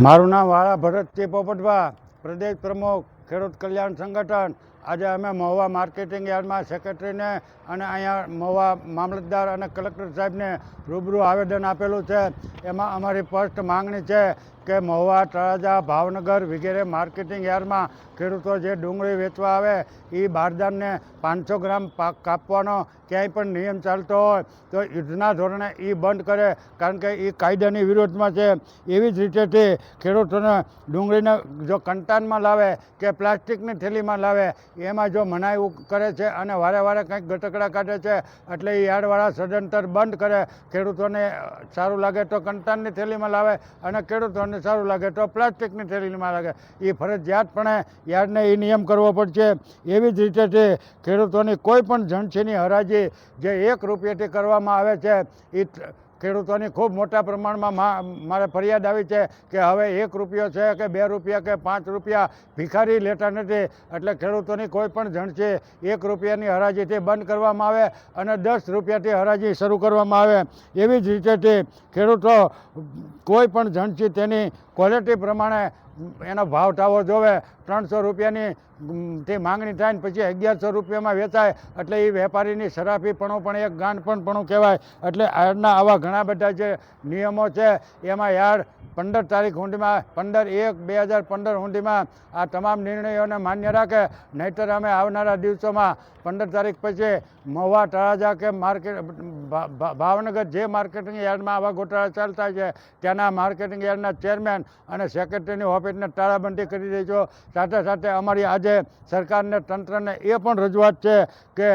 મારું નામ વાળા ભરતજી પોપટભા. પ્રદેશ પ્રમુખ ખેડૂત કલ્યાણ સંગઠન. આજે અમે મહુવા માર્કેટિંગ યાર્ડમાં સેક્રેટરીને અને અહીંયા મહુવા મામલતદાર અને કલેક્ટર સાહેબને રૂબરૂ આવેદન આપેલું છે. એમાં અમારી ફર્સ્ટ માંગણી છે કે મહુવા, તળાજા, ભાવનગર વગેરે માર્કેટિંગ યાર્ડમાં ખેડૂતો જે ડુંગળી વેચવા આવે એ બારદાનને પાંચસો ગ્રામ પાક કાપવાનો ક્યાંય પણ નિયમ ચાલતો હોય તો યુદ્ધના ધોરણે એ બંધ કરે, કારણ કે એ કાયદાની વિરોધમાં છે. એવી જ રીતેથી ખેડૂતોને ડુંગળીને જો કંટાનમાં લાવે કે પ્લાસ્ટિકની થેલીમાં લાવે એમાં જો મનાઈ કરે છે અને વારે વારે કંઈક ગટકડા કાઢે છે, એટલે એ યાર્ડવાળા સદંતર બંધ કરે. ખેડૂતોને સારું લાગે તો કંટાનની થેલીમાં લાવે અને ખેડૂતોને સારું લાગે તો પ્લાસ્ટિકની થેલીમાં લાગે. એ ફરજિયાતપણે યાર્ડને એ નિયમ કરવો પડશે. એવી જ રીતે છે ખેડૂતોની કોઈ પણ જણસીની હરાજી જે એક રૂપિયાથી કરવામાં આવે છે એ ખેડૂતોની ખૂબ મોટા પ્રમાણમાં મારે ફરિયાદ આવી છે કે હવે એક રૂપિયો છે કે બે રૂપિયા કે પાંચ રૂપિયા ભિખારી લેતા નથી. એટલે ખેડૂતોની કોઈ પણ જણસી એક રૂપિયાની હરાજીથી બંધ કરવામાં આવે અને દસ રૂપિયાથી હરાજી શરૂ કરવામાં આવે. એવી જ રીતેથી ખેડૂતો કોઈ પણ જણસી તેની ક્વોલિટી પ્રમાણે એનો ભાવ ટાવો જોવે, ત્રણસો રૂપિયાની થી માંગણી થાય ને પછી અગિયારસો રૂપિયામાં વેચાય, એટલે એ વેપારીની સરાફીપણું પણ એક ગાંઠપણપણું કહેવાય. એટલે આજના આવા ઘણા બધા જે નિયમો છે, એમાં યાર પંદર તારીખ હુંડીમાં, પંદર એક બે હજાર પંદર હુંડીમાં આ તમામ નિર્ણયોને માન્ય રાખે, નહીંતર અમે આવનારા દિવસોમાં પંદર તારીખ પછી મહુવા તળાજા કે માર્કેટ ભાવનગર જે માર્કેટિંગ યાર્ડમાં આવા ગોટાળા ચાલતા છે, ત્યાંના માર્કેટિંગ યાર્ડના ચેરમેન અને સેક્રેટરીની ઓફિસને તાળાબંધી કરી દેજો. સાથે સાથે અમારી આજે સરકારને, તંત્રને એ પણ રજૂઆત છે કે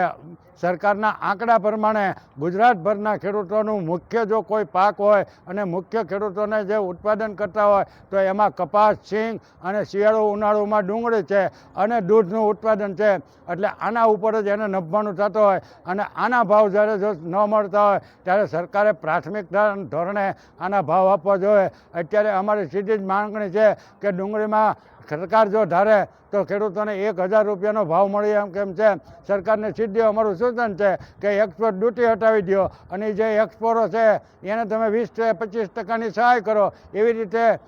સરકારના આંકડા પ્રમાણે ગુજરાતભરના ખેડૂતોનું મુખ્ય જો કોઈ પાક હોય અને મુખ્ય ખેડૂતોને જે ઉત્પાદન કરતા હોય, તો એમાં કપાસ, સિંગ અને શિયાળુ ઉનાળુમાં ડુંગળી છે અને દૂધનું ઉત્પાદન છે. એટલે આના ઉપર જ એને નભવાનું થતું હોય અને આના ભાવ જ્યારે જો ન મળતા હોય, ત્યારે સરકારે પ્રાથમિક ધોરણે આના ભાવ આપવા જોઈએ. અત્યારે અમારી સીધી જ માંગણી છે કે ડુંગળીમાં સરકાર જો ધારે તો ખેડૂતોને એક હજાર રૂપિયાનો ભાવ મળી એમ કેમ છે? સરકારને સીધી અમારું સૂચન છે કે એક્સપોર્ટ ડ્યુટી હટાવી દો અને જે એક્સપોરો છે, એને તમે વીસ પચીસ ટકાની સહાય કરો. એવી રીતે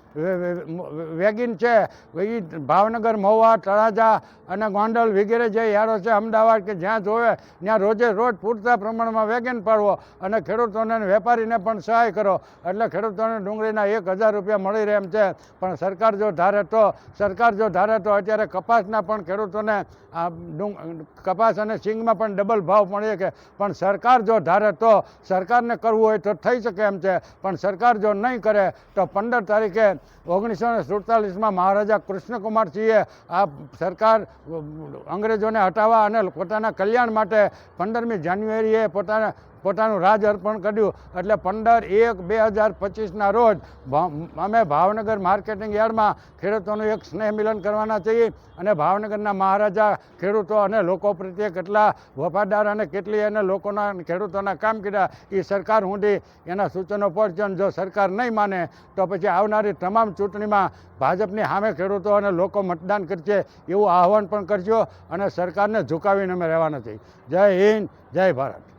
વેગિન છે. એ ભાવનગર, મહુવા, તળાજા અને ગોંડલ વગેરે જે યારો છે, અમદાવાદ કે જ્યાં જોવે, ત્યાં રોજે રોજ પૂરતા પ્રમાણમાં વેગિન પાડવો અને ખેડૂતોને વેપારીને પણ સહાય કરો. એટલે ખેડૂતોને ડુંગળીના એક હજાર રૂપિયા મળી રહે એમ છે. પણ સરકાર જો ધારે તો, સરકાર જો ધારે તો અત્યારે કપાસના પણ ખેડૂતોને કપાસ અને સિંગમાં પણ ડબલ ભાવ મળે છે પણ સરકાર જો ધારે તો સરકારને કરવું હોય તો થઈ શકે એમ છે. પણ સરકાર જો નહીં કરે તો પંદર તારીખે ઓગણીસો સુડતાલીસમાં મહારાજા કૃષ્ણકુમારસિંહે આ સરકાર અંગ્રેજોને હટાવવા અને પોતાના કલ્યાણ માટે પંદરમી જાન્યુઆરીએ પોતાના પોતાનું રાજ અર્પણ કર્યું. એટલે પંદર એક બે હજાર પચીસના રોજ અમે ભાવનગર માર્કેટિંગ યાર્ડમાં ખેડૂતોનું એક સ્નેહ મિલન કરવાના છીએ અને ભાવનગરના મહારાજા ખેડૂતો અને લોકો પ્રત્યે કેટલા વફાદાર અને કેટલી એને લોકોના ખેડૂતોના કામ કર્યા એ સરકાર ઊંડી એના સૂચનો પહોંચશે જો સરકાર નહીં માને, તો પછી આવનારી તમામ ચૂંટણીમાં ભાજપની સામે ખેડૂતો અને લોકો મતદાન કરશે એવું આહવાન પણ કરજો અને સરકારને ઝુકાવીને અમે રહેવાના છીએ. જય હિન્દ, જય ભારત.